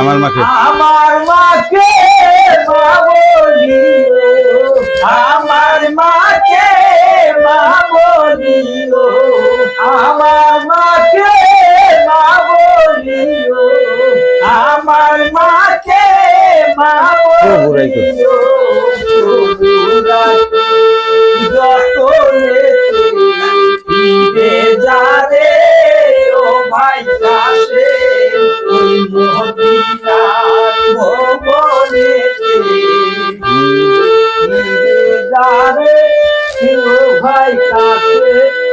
আমার মাকে। আমার মাকে আমার মাকে মা বলিও আমার মাকে মা বলিও আমার মাকে মা বলিও ভাই কাছে